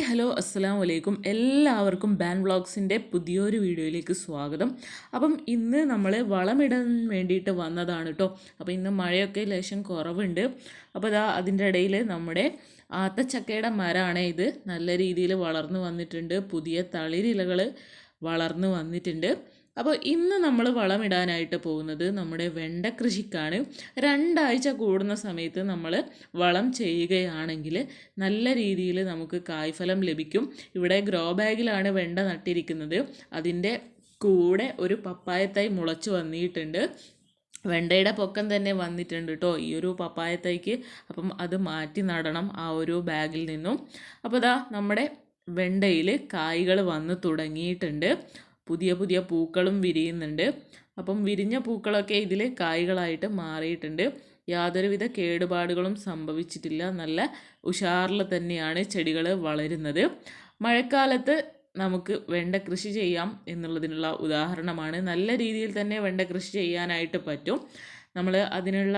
Hi hello അസ്സാം വലൈക്കും എല്ലാവർക്കും ബാൻ വ്ളോഗ്സിന്റെ പുതിയൊരു വീഡിയോയിലേക്ക് സ്വാഗതം. അപ്പം ഇന്ന് നമ്മൾ വളമിടാൻ വേണ്ടിയിട്ട് വന്നതാണ് കേട്ടോ അപ്പോൾ ഇന്ന് മഴയൊക്കെ ലേശം കുറവുണ്ട്. അപ്പോൾ അതാ അതിന്റെ ഇടയിൽ നമ്മുടെ ആത്തച്ചക്കയുടെ മരമാണ് ഇത്. നല്ല രീതിയിൽ വളർന്നു വന്നിട്ടുണ്ട്. പുതിയ തളിരിലകൾ വളർന്നു വന്നിട്ടുണ്ട്. അപ്പോൾ ഇന്ന് നമ്മൾ വളമിടാനായിട്ട് പോകുന്നത് നമ്മുടെ വെണ്ട കൃഷിക്കാണ് രണ്ടാഴ്ച കൂടുന്ന സമയത്ത് നമ്മൾ വളം ചെയ്യുകയാണെങ്കിൽ നല്ല രീതിയിൽ നമുക്ക് കായ്ഫലം ലഭിക്കും. ഇവിടെ ഗ്രോ ബാഗിലാണ് വെണ്ട നട്ടിരിക്കുന്നത്. അതിന്റെ കൂടെ ഒരു പപ്പായത്തൈ മുളച്ചു വന്നിട്ടുണ്ട്. വെണ്ടയുടെ പൊക്കം തന്നെ വന്നിട്ടുണ്ട് കേട്ടോ ഈ ഒരു പപ്പായ തൈക്ക് അപ്പം അത് മാറ്റി നടണം ആ ഒരു ബാഗിൽ നിന്നും. അപ്പോൾ ഇതാ നമ്മുടെ വെണ്ടയിൽ കായ്കൾ വന്ന് തുടങ്ങിയിട്ടുണ്ട്. പുതിയ പുതിയ പൂക്കളും വിരിയുന്നുണ്ട്. അപ്പം വിരിഞ്ഞ പൂക്കളൊക്കെ ഇതിൽ കായ്കളായിട്ട് മാറിയിട്ടുണ്ട്. യാതൊരുവിധ കേടുപാടുകളും സംഭവിച്ചിട്ടില്ല. നല്ല ഉഷാറിൽ തന്നെയാണ് ചെടികൾ വളരുന്നത്. മഴക്കാലത്ത് നമുക്ക് വെണ്ട കൃഷി ചെയ്യാം എന്നുള്ളതിനുള്ള ഉദാഹരണമാണ്. നല്ല രീതിയിൽ തന്നെ വെണ്ട കൃഷി ചെയ്യാനായിട്ട് പറ്റും. നമ്മൾ അതിനുള്ള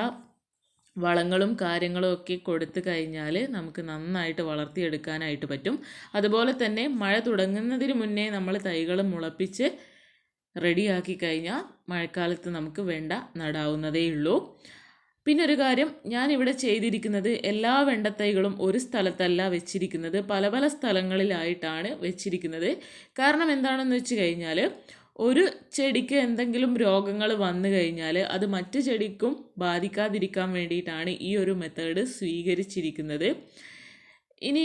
വളങ്ങളും കാര്യങ്ങളും ഒക്കെ കൊടുത്തു കഴിഞ്ഞാൽ നമുക്ക് നന്നായിട്ട് വളർത്തിയെടുക്കാനായിട്ട് പറ്റും. അതുപോലെ തന്നെ മഴ തുടങ്ങുന്നതിന് മുന്നേ നമ്മൾ തൈകൾ മുളപ്പിച്ച് റെഡിയാക്കി കഴിഞ്ഞാൽ മഴക്കാലത്ത് നമുക്ക് വേണ്ട നടാവുന്നതേ ഉള്ളൂ. പിന്നെ ഒരു കാര്യം ഞാനിവിടെ ചെയ്തിരിക്കുന്നത് എല്ലാ വെണ്ടത്തൈകളും ഒരു സ്ഥലത്തല്ല വെച്ചിരിക്കുന്നത്. പല പല സ്ഥലങ്ങളിലായിട്ടാണ് വെച്ചിരിക്കുന്നത്. കാരണം എന്താണെന്ന് വെച്ച് കഴിഞ്ഞാൽ ഒരു ചെടിക്ക് എന്തെങ്കിലും രോഗങ്ങൾ വന്നു കഴിഞ്ഞാൽ അത് മറ്റ് ചെടിക്കും ബാധിക്കാതിരിക്കാൻ വേണ്ടിയിട്ടാണ് ഈ ഒരു മെത്തേഡ് സ്വീകരിച്ചിരിക്കുന്നത്. ഇനി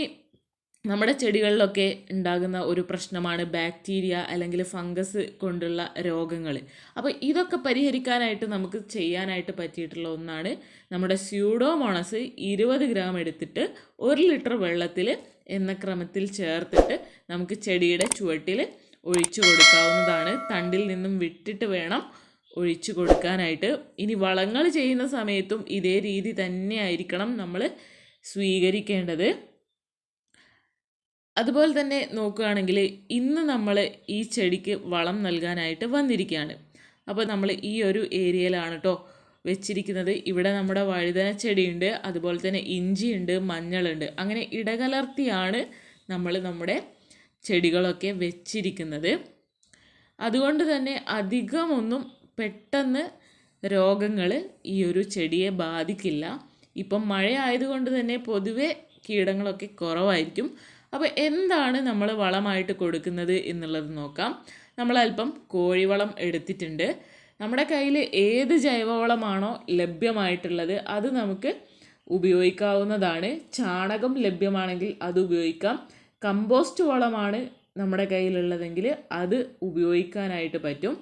നമ്മുടെ ചെടികളിലൊക്കെ ഉണ്ടാകുന്ന ഒരു പ്രശ്നമാണ് ബാക്ടീരിയ അല്ലെങ്കിൽ ഫംഗസ് കൊണ്ടുള്ള രോഗങ്ങൾ. അപ്പോൾ ഇതൊക്കെ പരിഹരിക്കാനായിട്ട് നമുക്ക് ചെയ്യാനായിട്ട് പറ്റിയിട്ടുള്ള ഒന്നാണ് നമ്മുടെ സ്യൂഡോമോണസ് ഇരുപത് ഗ്രാം എടുത്തിട്ട് ഒരു ലിറ്റർ വെള്ളത്തിൽ എന്ന ക്രമത്തിൽ ചേർത്തിട്ട് നമുക്ക് ചെടിയുടെ ചുവട്ടിൽ ഒഴിച്ചു കൊടുക്കാവുന്നതാണ്. തണ്ടിൽ നിന്നും വിട്ടിട്ട് വേണം ഒഴിച്ചു കൊടുക്കാനായിട്ട്. ഇനി വളങ്ങൾ ചെയ്യുന്ന സമയത്തും ഇതേ രീതി തന്നെ ആയിരിക്കണം നമ്മൾ സ്വീകരിക്കേണ്ടത്. അതുപോലെ തന്നെ നോക്കുകയാണെങ്കിൽ ഇന്ന് നമ്മൾ ഈ ചെടിക്ക് വളം നൽകാനായിട്ട് വന്നിരിക്കുകയാണ്. അപ്പോൾ നമ്മൾ ഈ ഒരു ഏരിയയിലാണ് കേട്ടോ വെച്ചിരിക്കുന്നത്. ഇവിടെ നമ്മുടെ വഴുതന ചെടിയുണ്ട് അതുപോലെ തന്നെ ഇഞ്ചിയുണ്ട് മഞ്ഞളുണ്ട്. അങ്ങനെ ഇടകലർത്തിയാണ് നമ്മൾ നമ്മുടെ ചെടികളൊക്കെ വെച്ചിരിക്കുന്നത്. അതുകൊണ്ട് തന്നെ അധികമൊന്നും പെട്ടെന്ന് രോഗങ്ങൾ ഈ ഒരു ചെടിയെ ബാധിക്കില്ല. ഇപ്പം മഴ ആയതുകൊണ്ട് തന്നെ പൊതുവെ കീടങ്ങളൊക്കെ കുറവായിരിക്കും. അപ്പോൾ എന്താണ് നമ്മൾ വളമായിട്ട് കൊടുക്കുന്നത് എന്നുള്ളത് നോക്കാം. നമ്മൾ അല്പം കോഴിവളം എടുത്തിട്ടുണ്ട്. നമ്മുടെ കയ്യിൽ ഏത് ജൈവവളമാണോ ലഭ്യമായിട്ടുള്ളത് അത് നമുക്ക് ഉപയോഗിക്കാവുന്നതാണ്. ചാണകം ലഭ്യമാണെങ്കിൽ അത് ഉപയോഗിക്കാം. കമ്പോസ്റ്റ് വളമാണ് നമ്മുടെ കയ്യിലുള്ളതെങ്കിൽ അത് ഉപയോഗിക്കാനായിട്ട് പറ്റും.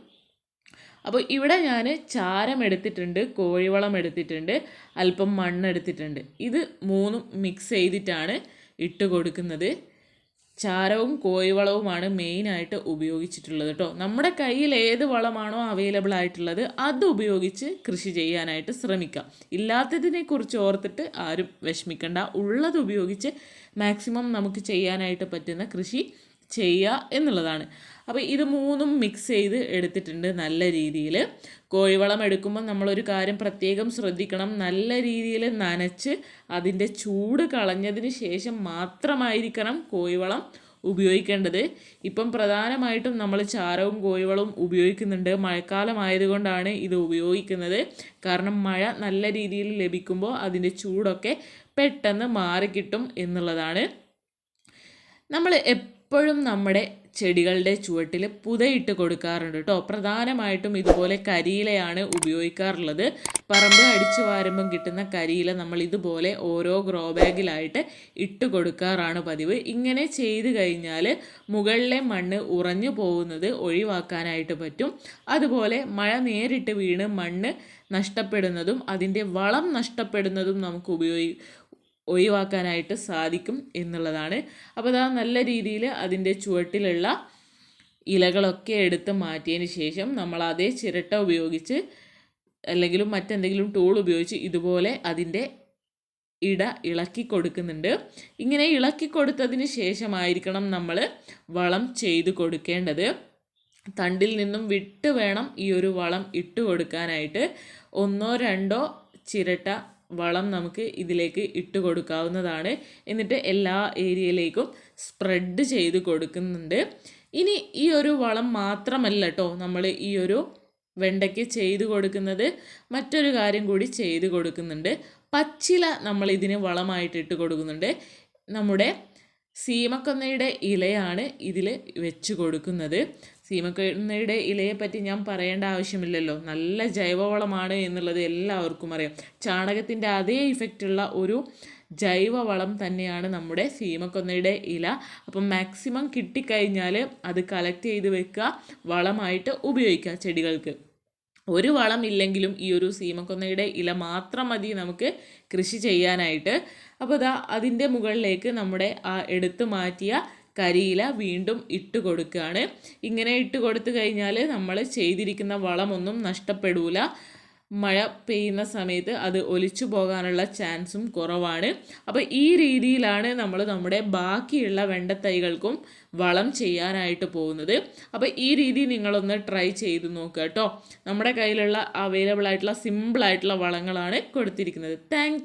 അപ്പോൾ ഇവിടെ ഞാൻ ചാരം എടുത്തിട്ടുണ്ട് കോഴിവളം എടുത്തിട്ടുണ്ട് അല്പം മണ്ണെടുത്തിട്ടുണ്ട്. ഇത് മൂന്നും മിക്സ് ചെയ്തിട്ടാണ് ഇട്ട് കൊടുക്കുന്നത്. ചാരവും കോഴിവളവുമാണ് മെയിനായിട്ട് ഉപയോഗിച്ചിട്ടുള്ളത് കേട്ടോ നമ്മുടെ കയ്യിൽ ഏത് വളമാണോ അവൈലബിൾ ആയിട്ടുള്ളത് അത് ഉപയോഗിച്ച് കൃഷി ചെയ്യാനായിട്ട് ശ്രമിക്കാം. ഇല്ലാത്തതിനെ കുറിച്ച് ഓർത്തിട്ട് ആരും വിഷമിക്കണ്ട. ഉള്ളത് ഉപയോഗിച്ച് മാക്സിമം നമുക്ക് ചെയ്യാനായിട്ട് പറ്റുന്ന കൃഷി ചെയ്യുക എന്നുള്ളതാണ്. അപ്പോൾ ഇത് മൂന്നും മിക്സ് ചെയ്ത് എടുത്തിട്ടുണ്ട് നല്ല രീതിയിൽ കോഴിവളം എടുക്കുമ്പോൾ നമ്മളൊരു കാര്യം പ്രത്യേകം ശ്രദ്ധിക്കണം. നല്ല രീതിയിൽ നനച്ച് അതിന്റെ ചൂട് കളഞ്ഞതിന് ശേഷം മാത്രമായിരിക്കണം കോഴിവളം ഉപയോഗിക്കേണ്ടത്. ഇപ്പം പ്രധാനമായിട്ടും നമ്മൾ ചാരവും കോഴിവളവും ഉപയോഗിക്കുന്നുണ്ട്. മഴക്കാലമായതുകൊണ്ടാണ് ഇത് ഉപയോഗിക്കുന്നത്. കാരണം മഴ നല്ല രീതിയിൽ ലഭിക്കുമ്പോൾ അതിന്റെ ചൂടൊക്കെ പെട്ടെന്ന് മാറിക്കിട്ടും എന്നുള്ളതാണ്. നമ്മൾ നമ്മുടെ ചെടികളുടെ ചുവട്ടിൽ പുതയിട്ട് കൊടുക്കാറുണ്ട് കേട്ടോ. പ്രധാനമായിട്ടും ഇതുപോലെ കരിയിലയാണ് ഉപയോഗിക്കാറുള്ളത്. പറമ്പ് അടിച്ചു വാരുമ്പം കിട്ടുന്ന കരിയില നമ്മൾ ഇതുപോലെ ഓരോ ഗ്രോ ബാഗിലായിട്ട് ഇട്ട് കൊടുക്കാറാണ് പതിവ്. ഇങ്ങനെ ചെയ്തു കഴിഞ്ഞാൽ മുകളിലെ മണ്ണ് ഉറഞ്ഞു പോകുന്നത് ഒഴിവാക്കാനായിട്ട് പറ്റും. അതുപോലെ മഴ നേരിട്ട് വീണ് മണ്ണ് നഷ്ടപ്പെടുന്നതും അതിന്റെ വളം നഷ്ടപ്പെടുന്നതും നമുക്ക് ഉപയോഗി ഒഴിവാക്കാനായിട്ട് സാധിക്കും എന്നുള്ളതാണ്. അപ്പോൾ അതാ നല്ല രീതിയിൽ അതിന്റെ ചുവട്ടിലുള്ള ഇലകളൊക്കെ എടുത്ത് മാറ്റിയതിന് ശേഷം നമ്മൾ അതേ ചിരട്ട ഉപയോഗിച്ച് അല്ലെങ്കിൽ മറ്റെന്തെങ്കിലും ടൂൾ ഉപയോഗിച്ച് ഇതുപോലെ അതിന്റെ ഇട ഇളക്കി കൊടുക്കുന്നുണ്ട്. ഇങ്ങനെ ഇളക്കി കൊടുത്തതിന് ശേഷമായിരിക്കണം നമ്മൾ വളം ചെയ്തു കൊടുക്കേണ്ടത്. തണ്ടിൽ നിന്നും വിട്ട് വേണം ഈ ഒരു വളം ഇട്ട് കൊടുക്കാനായിട്ട്. ഒന്നോ രണ്ടോ ചിരട്ട വളം നമുക്ക് ഇതിലേക്ക് ഇട്ട് കൊടുക്കാവുന്നതാണ്. എന്നിട്ട് എല്ലാ ഏരിയയിലേക്കും സ്പ്രെഡ് ചെയ്ത് കൊടുക്കുന്നുണ്ട്. ഇനി ഈ ഒരു വളം മാത്രമല്ല കേട്ടോ നമ്മൾ ഈ ഒരു വെണ്ടയ്ക്ക് ചെയ്ത് കൊടുക്കുന്നത്. മറ്റൊരു കാര്യം കൂടി ചെയ്ത് കൊടുക്കുന്നുണ്ട്. പച്ചില നമ്മൾ ഇതിന് വളമായിട്ട് ഇട്ട് കൊടുക്കുന്നുണ്ട്. നമ്മുടെ സീമക്കൊന്നയുടെ ഇലയാണ് ഇതിൽ വെച്ച് കൊടുക്കുന്നത്. സീമക്കൊന്നയുടെ ഇലയെ പറ്റി ഞാൻ പറയേണ്ട ആവശ്യമില്ലല്ലോ. നല്ല ജൈവവളമാണ് എന്നുള്ളത് എല്ലാവർക്കും അറിയാം. ചാണകത്തിന്റെ അതേ ഇഫക്റ്റുള്ള ഒരു ജൈവവളം തന്നെയാണ് നമ്മുടെ സീമക്കൊന്നയുടെ ഇല. അപ്പം മാക്സിമം കിട്ടിക്കഴിഞ്ഞാൽ അത് കളക്ട് ചെയ്ത് വെക്കുക വളമായിട്ട് ഉപയോഗിക്കുക ചെടികൾക്ക്. ഒരു വളം ഇല്ലെങ്കിലും ഈ ഒരു സീമക്കൊന്നയുടെ ഇല മാത്രം മതി നമുക്ക് കൃഷി ചെയ്യാനായിട്ട്. അപ്പോൾ ഇതാ അതിന്റെ മുകളിലേക്ക് നമ്മുടെ ആ എടുത്തു മാറ്റിയ കരിയില വീണ്ടും ഇട്ട് കൊടുക്കുകയാണ്. ഇങ്ങനെ ഇട്ട് കൊടുത്തു കഴിഞ്ഞാൽ നമ്മൾ ചെയ്തിരിക്കുന്ന വളമൊന്നും നഷ്ടപ്പെടൂല. മഴ പെയ്യുന്ന സമയത്ത് അത് ഒലിച്ചു പോകാനുള്ള ചാൻസും കുറവാണ്. അപ്പോൾ ഈ രീതിയിലാണ് നമ്മൾ നമ്മുടെ ബാക്കിയുള്ള വെണ്ടത്തൈകൾക്കും വളം ചെയ്യാനായിട്ട് പോകുന്നത്. അപ്പോൾ ഈ രീതി നിങ്ങളൊന്ന് ട്രൈ ചെയ്ത് നോക്കുക കേട്ടോ. നമ്മുടെ കയ്യിലുള്ള അവൈലബിൾ ആയിട്ടുള്ള സിമ്പിൾ ആയിട്ടുള്ള വളങ്ങളാണ് കൊടുത്തിരിക്കുന്നത്. താങ്ക്